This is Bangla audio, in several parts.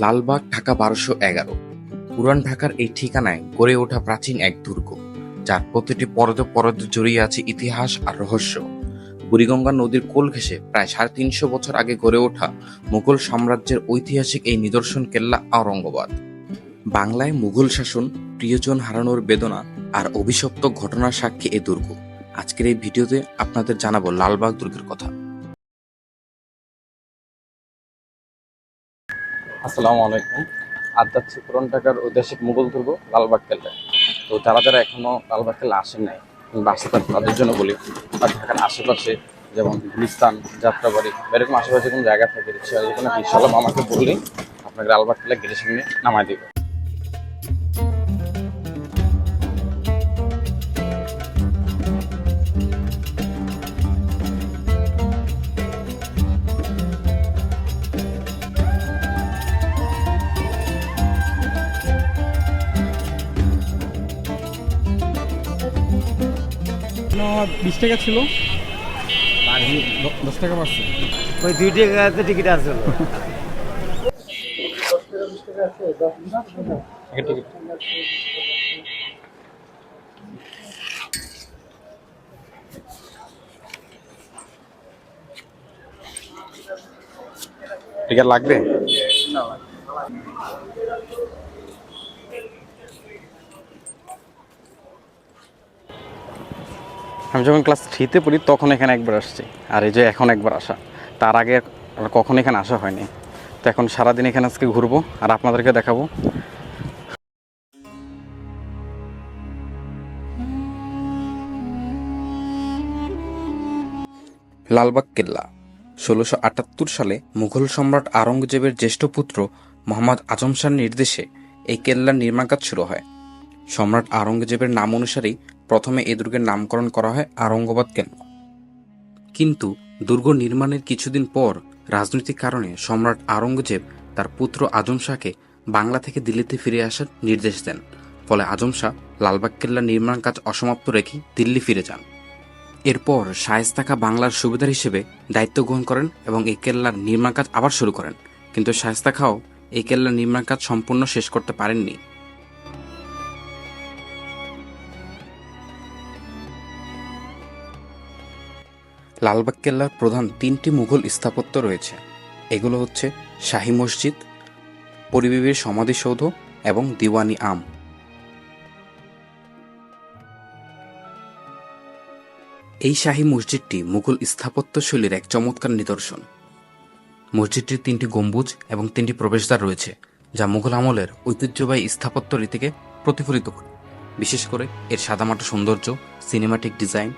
লালবাগ, ঢাকা বারোশো এগারো। পুরান ঢাকার এই ঠিকানায় গড়ে ওঠা প্রাচীন এক দুর্গ, যার প্রতিটি পরদে পরদে জড়িয়ে আছে ইতিহাস আর রহস্য। বুড়িগঙ্গা নদীর কোল ঘেঁষে প্রায় সাড়ে তিনশো বছর আগে গড়ে ওঠা মুঘল সাম্রাজ্যের ঐতিহাসিক এই নিদর্শন কেল্লা আওরঙ্গাবাদ। বাংলায় মুঘল শাসন, প্রিয়জন হারানোর বেদনা আর অভিশপ্ত ঘটনার সাক্ষী এ দুর্গ। আজকের এই ভিডিওতে আপনাদের জানাব লালবাগ দুর্গের কথা। আসসালামু আলাইকুম। আধ্যাত্মিক পুরন ঢাকার ঐতিহাসিক মুঘল দুর্গ লালবাগ কেল্লা তো যারা যারা এখনও লালবাগ কেল্লা আসেন নাই কিংবা আসতে তাদের জন্য বলি আর ঢাকার আশেপাশে যেমন গুলিস্তান, যাত্রাবাড়ি, এরকম আশেপাশে কোনো জায়গা থাকে যেখানে রিক্সাওয়ালা আমাকে বললেই আপনাকে লালবাগ কেল্লা গেটের সামনে নামায় দিবে। বিশ টাকা ছিল। দশ টাকা পাচ্ছে ওই দুই টাকাতে টিকিট আসলো টিকিট লাগবে? আমি যখন ক্লাস থ্রিতে পড়ি, তখন এখানে একবার আসছি। আর এই যে এখন একবার আসা। তার আগে কখন এখানে আসা হয়নি। তো এখন সারাদিন এখানে আজকে ঘুরবো, আর আপনাদেরকে দেখাবো। লালবাগ কেল্লা, ষোলোশো আটাত্তর সালে মুঘল সম্রাট আওরঙ্গজেবের জ্যেষ্ঠ পুত্র মোহাম্মদ আজম শাহর নির্দেশে এই কেল্লার নির্মাণ কাজ শুরু হয়। সম্রাট আওরঙ্গজেবের নাম অনুসারেই প্রথমে এই দুর্গের নামকরণ করা হয় আওরঙ্গাবাদ কেল্লা কিন্তু দুর্গ নির্মাণের কিছুদিন পর রাজনৈতিক কারণে সম্রাট আওরঙ্গজেব তার পুত্র আজম শাহকে বাংলা থেকে দিল্লিতে ফিরে আসার নির্দেশ দেন। ফলে আজম শাহ লালবাগ কেল্লা নির্মাণ কাজ অসমাপ্ত রেখে দিল্লি ফিরে যান। এরপর শায়েস্তা খা বাংলার সুবিধার হিসেবে দায়িত্ব গ্রহণ করেন এবং এই কেল্লার নির্মাণ কাজ আবার শুরু করেন। কিন্তু শায়েস্তা খাও এই কেল্লার নির্মাণ কাজ সম্পূর্ণ শেষ করতে পারেননি। লালবাগ কেল্লার প্রধান তিনটি মুঘল স্থাপত্য রয়েছে। এগুলো হচ্ছে শাহী মসজিদ, পরিবিবির সমাধিসৌধ এবং দিওয়ানি আম। এই শাহী মসজিদটি মুঘল স্থাপত্যশৈলীর এক চমৎকার নিদর্শন। মসজিদটির তিনটি গম্বুজ এবং তিনটি প্রবেশদ্বার রয়েছে, যা মুঘল আমলের ঐতিহ্যবাহী স্থাপত্য রীতিকে প্রতিফলিত করে। বিশেষ করে এর সাদামাটা সৌন্দর্য সিনেমাটিক ডিজাইন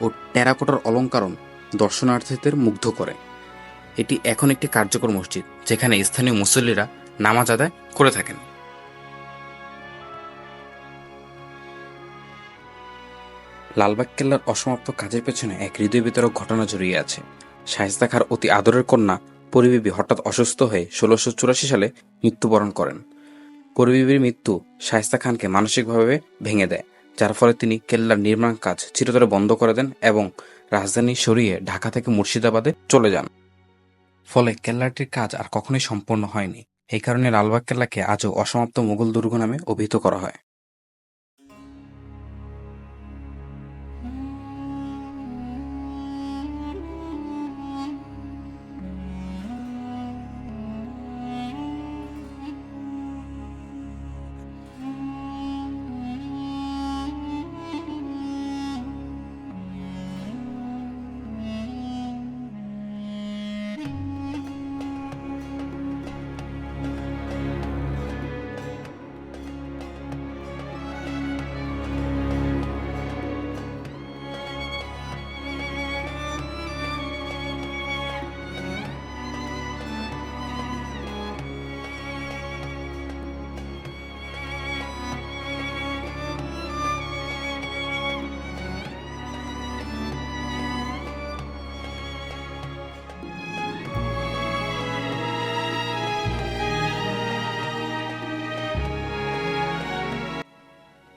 ও টেরাকোটার অলঙ্কারণ দর্শনার্থীদের মুগ্ধ করে। এটি এখন একটি কার্যকর মসজিদ, যেখানে স্থানীয় মুসল্লিরা নামাজ আদায় করে থাকেন। লালবাগ কেল্লার অসমাপ্ত কাজের পেছনে এক হৃদয় বিতরক ঘটনা জড়িয়ে আছে। শায়েস্তা খার অতি আদরের কন্যা পরিবিবি হঠাৎ অসুস্থ হয়ে ষোলোশো চুরাশি সালে মৃত্যুবরণ করেন। পরিবিবির মৃত্যু শায়েস্তা খানকে মানসিকভাবে ভেঙে দেয়। যার ফলে তিনি কেল্লার নির্মাণ কাজ চিরতরে বন্ধ করে দেন এবং রাজধানী সরিয়ে ঢাকা থেকে মুর্শিদাবাদে চলে যান। ফলে কেল্লাটির কাজ আর কখনোই সম্পন্ন হয়নি। এই কারণে লালবাগ কেল্লাকে আজও অসমাপ্ত মুঘল দুর্গ নামে অভিহিত করা হয়।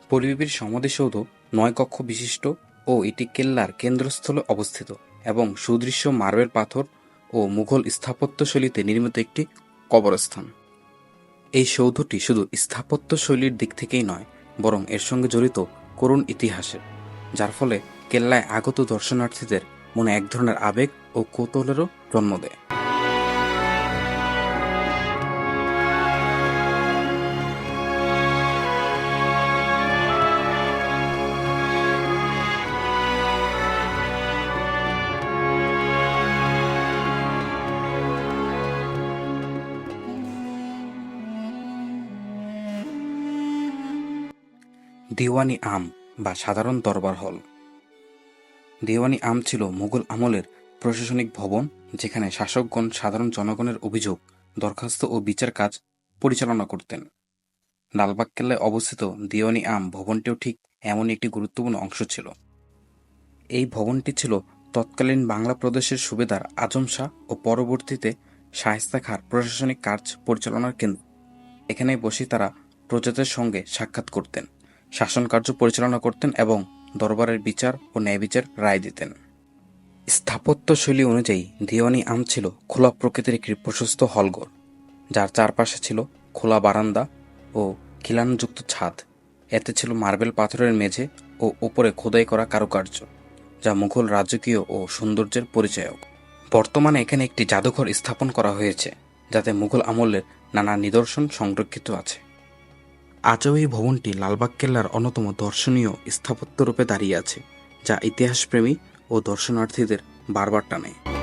পরিবিবির সমাধিসৌধ নয় কক্ষ বিশিষ্ট ও এটি কেল্লার কেন্দ্রস্থলে অবস্থিত এবং সুদৃশ্য মার্বেল পাথর ও মুঘল স্থাপত্যশৈলীতে নির্মিত একটি কবরস্থান। এই সৌধটি শুধু স্থাপত্য শৈলীর দিক থেকেই নয়, বরং এর সঙ্গে জড়িত করুণ ইতিহাসের, যার ফলে কেল্লায় আগত দর্শনার্থীদের মনে এক ধরনের আবেগ ও কৌতূহলেরও জন্ম দেয়। দিওয়ানি আম বা সাধারণ দরবার হল। দেওয়ানি আম ছিল মুঘল আমলের প্রশাসনিক ভবন, যেখানে শাসকগণ সাধারণ জনগণের অভিযোগ, দরখাস্ত ও বিচার কাজ পরিচালনা করতেন। লালবাগ কেল্লায় অবস্থিত দেওয়ানি আম ভবনটিও ঠিক এমনই একটি গুরুত্বপূর্ণ অংশ ছিল। এই ভবনটি ছিল তৎকালীন বাংলা প্রদেশের সুবেদার আজম শাহ ও পরবর্তীতে শায়েস্তা খাঁর প্রশাসনিক কাজ পরিচালনার কেন্দ্র। এখানে বসে তারা প্রজাদের সঙ্গে সাক্ষাৎ করতেন। শাসন কার্য পরিচালনা করতেন এবং দরবারের বিচার ও ন্যায় বিচার রায় দিতেন। স্থাপত্য শৈলী অনুযায়ী দিওয়ানি আম ছিল খোলা প্রকৃতির একটি প্রশস্ত হলঘর, যার চারপাশে ছিল খোলা বারান্দা ও খিলানযুক্ত ছাদ। এতে ছিল মার্বেল পাথরের মেঝে ও উপরে খোদাই করা কারুকার্য, যা মুঘল রাজকীয় ও সৌন্দর্যের পরিচায়ক। বর্তমানে এখানে একটি জাদুঘর স্থাপন করা হয়েছে, যাতে মুঘল আমলের নানা নিদর্শন সংরক্ষিত আছে। আজও এই ভবনটি লালবাগ কেল্লার অন্যতম দর্শনীয় স্থাপত্যরূপে দাঁড়িয়ে আছে, যা ইতিহাসপ্রেমী ও দর্শনার্থীদের বারবার টানে।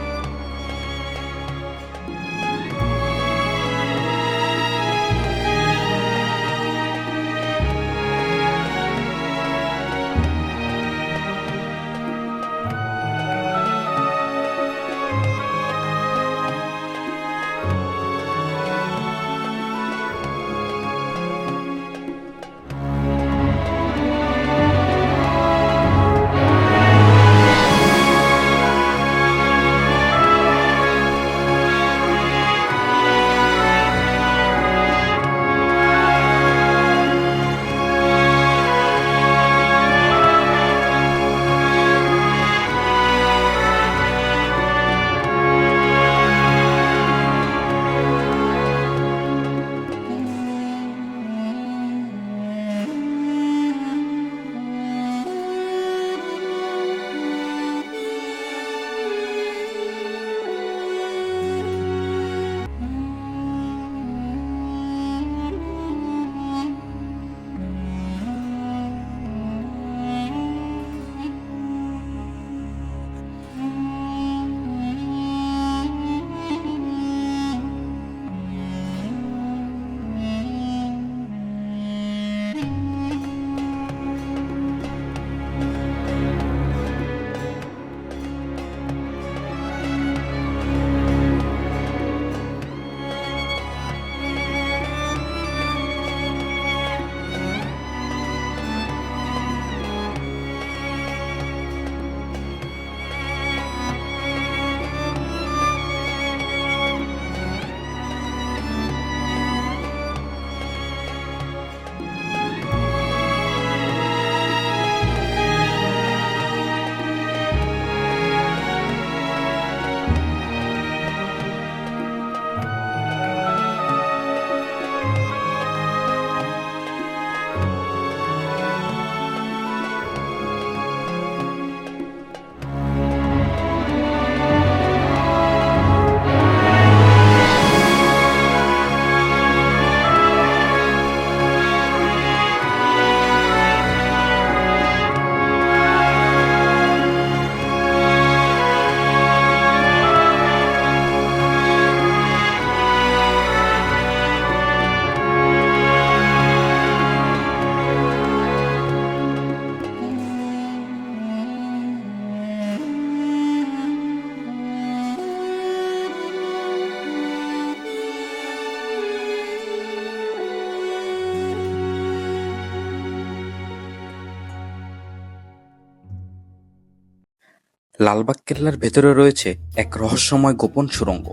লালবাগ কেল্লার ভেতরে রয়েছে এক রহস্যময় গোপন সুরঙ্গ।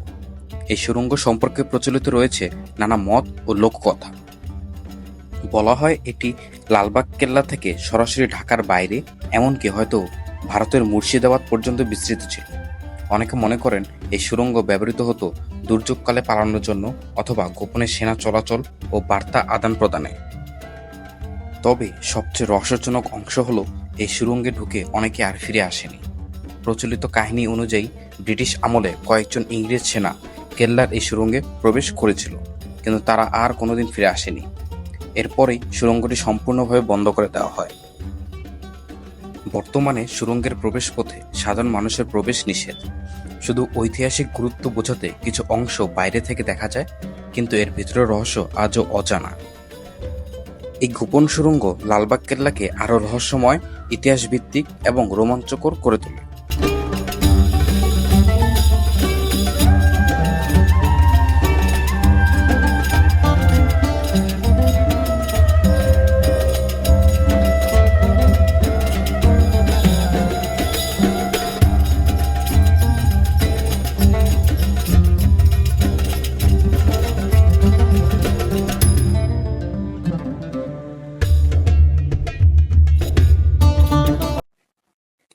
এই সুরঙ্গ সম্পর্কে প্রচলিত রয়েছে নানা মত ও লোককথা। বলা হয় এটি লালবাগ কেল্লা থেকে সরাসরি ঢাকার বাইরে, এমনকি হয়তো ভারতের মুর্শিদাবাদ পর্যন্ত বিস্তৃত ছিল। অনেকে মনে করেন এই সুরঙ্গ ব্যবহৃত হতো দুর্যোগকালে পালানোর জন্য অথবা গোপনে সেনা চলাচল ও বার্তা আদান প্রদানে। তবে সবচেয়ে রহস্যজনক অংশ হলো, এই সুরঙ্গে ঢুকে অনেকে আর ফিরে আসেনি। প্রচলিত কাহিনী অনুযায়ী ব্রিটিশ আমলে কয়েকজন ইংরেজ সেনা কেল্লার এই সুরঙ্গে প্রবেশ করেছিল, কিন্তু তারা আর কোনোদিন ফিরে আসেনি। এরপরেই সুরঙ্গটি সম্পূর্ণভাবে বন্ধ করে দেওয়া হয়। বর্তমানে সুরঙ্গের প্রবেশপথে সাধারণ মানুষের প্রবেশ নিষেধ। শুধু ঐতিহাসিক গুরুত্ব বোঝাতে কিছু অংশ বাইরে থেকে দেখা যায়, কিন্তু এর ভিতরের রহস্য আজও অজানা। এই গোপন সুরঙ্গ লালবাগ কেল্লাকে আরও রহস্যময়, ইতিহাসভিত্তিক এবং রোমাঞ্চকর করে তোলে।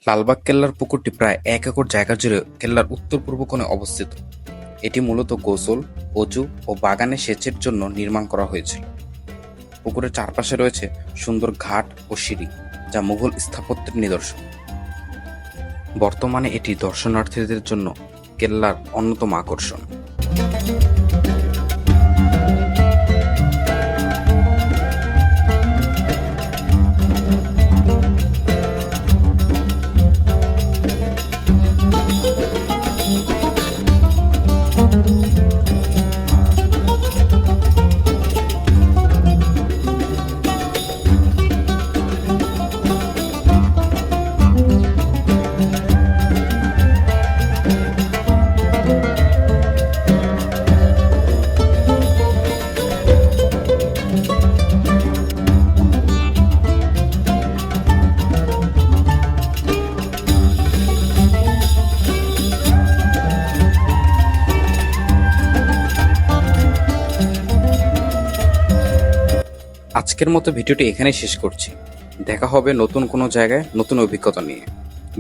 লালবাগ কেল্লার পুকুরটি প্রায় এক একর জায়গা জুড়ে কেল্লার উত্তর পূর্ব কোণে অবস্থিত। এটি মূলত গোসল, অজু ও বাগানে সেচের জন্য নির্মাণ করা হয়েছিল। পুকুরের চারপাশে রয়েছে সুন্দর ঘাট ও সিঁড়ি, যা মুঘল স্থাপত্যের নিদর্শন। বর্তমানে এটি দর্শনার্থীদের জন্য কেল্লার অন্যতম আকর্ষণ। আজকের মতো ভিডিওটি এখানেই শেষ করছি। দেখা হবে নতুন কোনো জায়গায় নতুন অভিজ্ঞতা নিয়ে।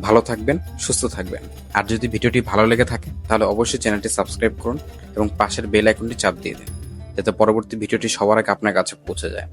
ভালো থাকবেন, সুস্থ থাকবেন। আর যদি ভিডিওটি ভালো লেগে থাকে, তাহলে অবশ্যই চ্যানেলটি সাবস্ক্রাইব করুন এবং পাশের বেল আইকনটি চাপ দিয়ে দিন, যাতে পরবর্তী ভিডিওটি সবার আগে আপনার কাছে পৌঁছে যায়।